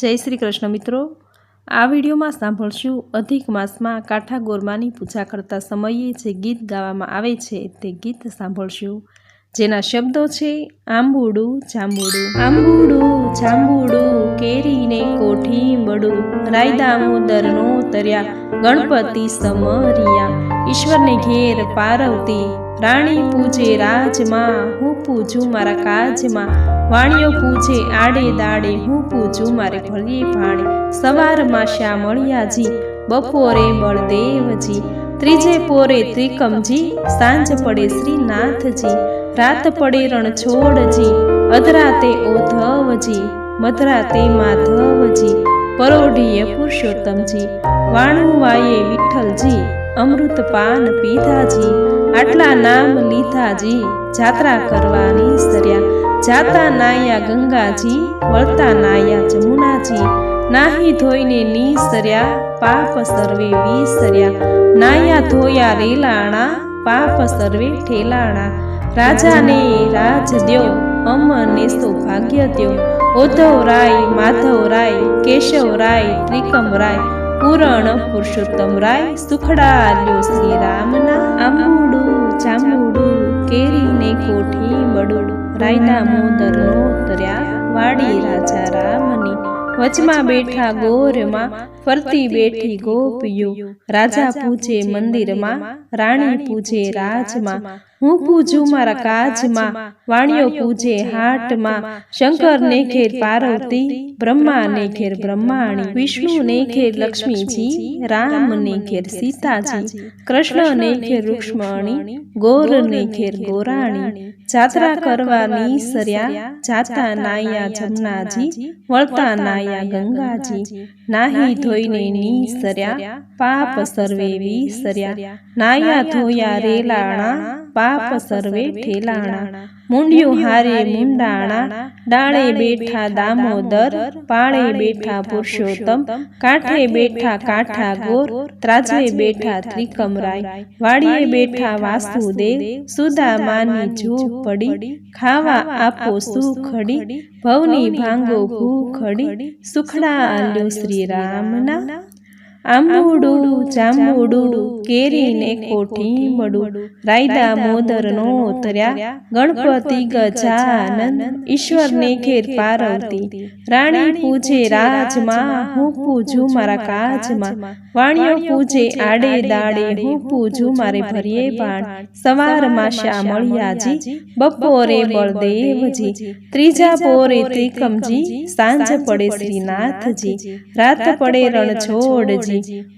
જય શ્રી કૃષ્ણ મિત્રો. આ વિડીયોમાં સાંભળશું અધિક માસમાં કાંઠા ગોરમાની પૂજા કરતા સમયે જે ગીત ગાવામાં આવે છે તે ગીત સાંભળશું. જેના શબ્દો છે, આંબુડું જાંબુડું આંબુડું જાંબુડું કેરીને કોઠીંબડું રાયદામોદરનો તર્યા ગણપતિ સમરિયા. ઈશ્વરને ઘેર પારવતી રાણી પૂજે રાજમાં, હું પૂજું મારા કાજમાં. વાણીઓ પૂજે આડે દાડે, હું પૂજું મારે ભળીએ ભાણે. સવારમાં શ્યામળિયાજી બપોરે બળદેવજી ત્રીજે પોરે ત્રિકમજી, સાંજ પડે શ્રીનાથજી. રાત પડે રણછોડજી, અધરાતે ઓધવજી, મધરાતે માધવજી, પરોઢીએ પુરુષોત્તમજી. વાણુવાયે વિઠ્ઠલજી અમૃત પાન પીધાજી. આટલા નામ લીધાજી. જાત્રા કરવાની સર્યા. જાતા નાયા ગંગાજી, વળતા નાયા જમુનાજી. નાહી ધોઈને નીસર્યા પાપ સર્વે વિસર્યા નાયા ધોયા રેલાણા, પાપ સર્વે ઠેલાણા. રાજાને રાજ દ્યો અમને સૌભાગ્ય દ્યો. ઉદ્ધવ રાય, માધવ રાય, કેશવ રાય, ત્રિકમ રાય. પૂરણ પુરુષોત્તમ રાય સુખડાલ્યો શ્રી રામના આંબુડું જાંબુડું કેરીને કોઠી બડું રાયના મોદરનો તર્યા વાડી રાજા રામની વચમાં બેઠા ગોરમાં ફરતી બેઠી ગોપીઓ. રાજા પૂજે મંદિરમાં, રાણી પૂજે રાજમાં હું પૂજું મારા કાજમાં વાણીઓ પૂજે હાટમાં શંકરને ઘેર પાર્વતી બ્રહ્માને ઘેર બ્રહ્માણી વિષ્ણુને ઘેર લક્ષ્મીજી રામને ઘેર સીતાજી કૃષ્ણને ઘેર રૂક્ષ્મણી ગોરને ઘેર ગોરાણી જાત્રા કરવાની સર્યા જાતા નાયા જમનાજી વળતા નાયા ગંગાજી નાહી ધોઈને ની સર્યા પાપ સર્વે વિસર્યા નાયા ધોયા રેલાણા પાપ સર્વે ઠેલાણા મુંડિયું હારે મુંડાણા। ડાળે બેઠા દામોદર। પાળે બેઠા પુરુષોત્તમ। કાંઠે બેઠા કાંઠા ગોર। ત્રાજે બેઠા ત્રિકમરાય વાડીએ બેઠા વાસુદેવ। સુદામાની પડી। ખાવા આપો સુખડી ભવની ભાંગો ભૂખડી સુખડા આલ્યો શ્રી રામના। આંબુડું જાંબુડું કેરીને કોઠી મળું રાયદા મોદરનો તર્યા ગણપતિ ગજાનંદ ઈશ્વરને ઘેર પાર્વતી રાણી પૂજે રાજમાં હું પૂજું મારા કાજમાં વાણિયો પૂજે આડે દાડે હું પૂજું મારે ભરીએ બાણ સવારમાં શ્યામળિયાજી બપોરે બળદેવજી ત્રીજા પોરે ત્રિકમજી સાંજ પડે શ્રીનાથજી રાત પડે રણછોડજી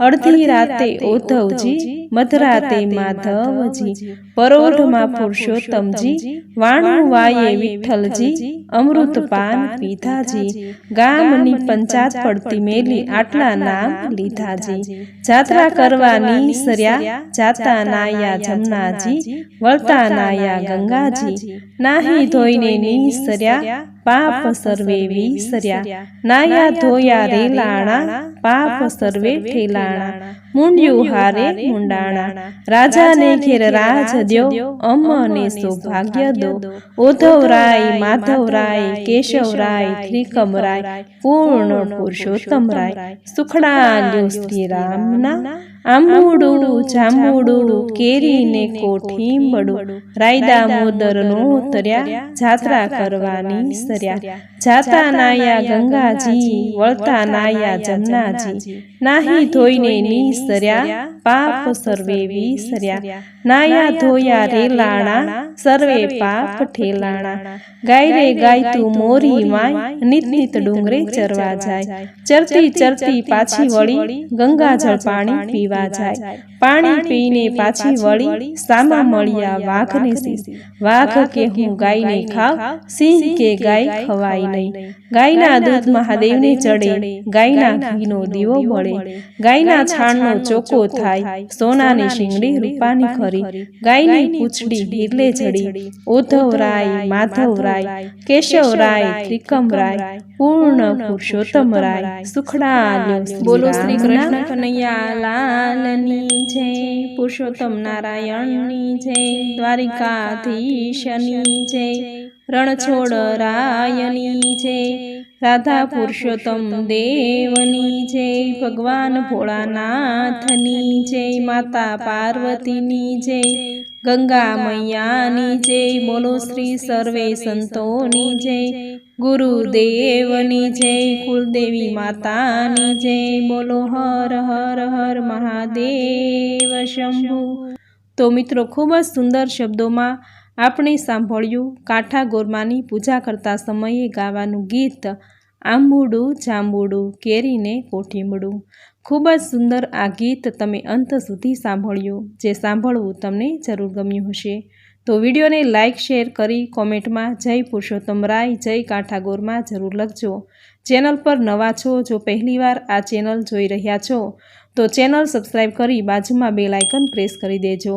અડધી રાતે ઉદ્ધવજી મધરાતે માધવજી પરોઢમાં પુરુષોત્તમજી વાણું વાયે વિઠ્ઠલજી અમૃત પાન પીધાજી ગામની પંચાત પડતી મેલી આટલા નામ લીધાજી. જાત્રા કરવાની સર્યા જાતા નાયા જમનાજી વળતા નાયા ગંગાજી નાહી ધોઈને ની સર્યા પાપ સર્વે વિસર્યા નાયા ધોયા રેલાણા પાપ સર્વે ઠેલાણા. મુંડ્યું હારે મુંડાણા. રાજાને ઘેર રાજ દ્યો. અમને સૌભાગ્ય દો ઉદ્ધવ રાય માધવ રાય કેશવ રાય ત્રિકમ રાય પૂર્ણ પુરુષોત્તમ રાય સુખડા શ્રી રામના આંબુડું જાંબુડું કેરીને કોઠીંબડું રાયદા મોદરનો તર્યા જાત્રા કરવાની સર્યા જાતા નાયા ગંગાજી વળતા નાયા જમનાજી. નાહી ધોઈને નીસર્યા પાપ સર્વે વિસર્યા. નાયા ધોયા રેલાણા સર્વે પાપ ઠેલાણા. ગાય રે ગાય તું મોરી માય નિત નિત ડુંગરે ચરવા જાય. ચરતી ચરતી પાછી વળી ગંગાજળ પાણી પીવા જાય. પાણી પીને પાછી વળી સામા મળ્યા વાઘને સિંહ વાઘ કે હું ગાયને ખાવ સિંહ કે ગાય ખવાય. નહીં. ગાયના દૂધ મહાદેવને ચડે. ગાયના ઘીનો દીવો બળે. ગાયના છાણનો ચોકો થાય. સોનાની શીંગડી રૂપાની ખરી. ગાયની પૂંછડી હિરલે ચડી. ઉદ્ધવ રાય માધવ રાય કેશવ રાય ત્રિકમ રાય પૂર્ણ પુરુષોત્તમ રાય સુખડા બોલો શ્રી કૃષ્ણ કનૈયા લાલની છે પુરુષોત્તમ નારાયણની છે દ્વારિકાધીશની જય રણછોડ રાયની જય રાધા પુરુષોત્તમ દેવની જય ભગવાન ભોળાનાથની જય માતા પાર્વતીની જય ગંગા મૈયાની જય બોલો શ્રી સર્વે સંતોની જય ગુરુદેવની જય કુલદેવી માતાની જય બોલો હર હર હર મહાદેવ શંભુ. તો મિત્રો ખૂબ જ સુંદર શબ્દોમાં આપણે સાંભળ્યું, કાંઠા ગોરમાની પૂજા કરતા સમયે ગાવાનું ગીત, આંબુડું જાંબુડું કેરીને કોઠીમડું ખૂબ જ સુંદર આ ગીત તમે અંત સુધી સાંભળ્યું, જે સાંભળવું તમને જરૂર ગમ્યું હશે. તો વિડીયોને લાઇક શેર કરી કોમેન્ટમાં જય પુરુષોત્તમ રાય, જય કાંઠાગોરમાં જરૂર લખજો. ચેનલ પર નવા છો, જો પહેલીવાર આ ચેનલ જોઈ રહ્યા છો, તો ચેનલ સબસ્ક્રાઈબ કરી બાજુમાં બે લાઇકન પ્રેસ કરી દેજો.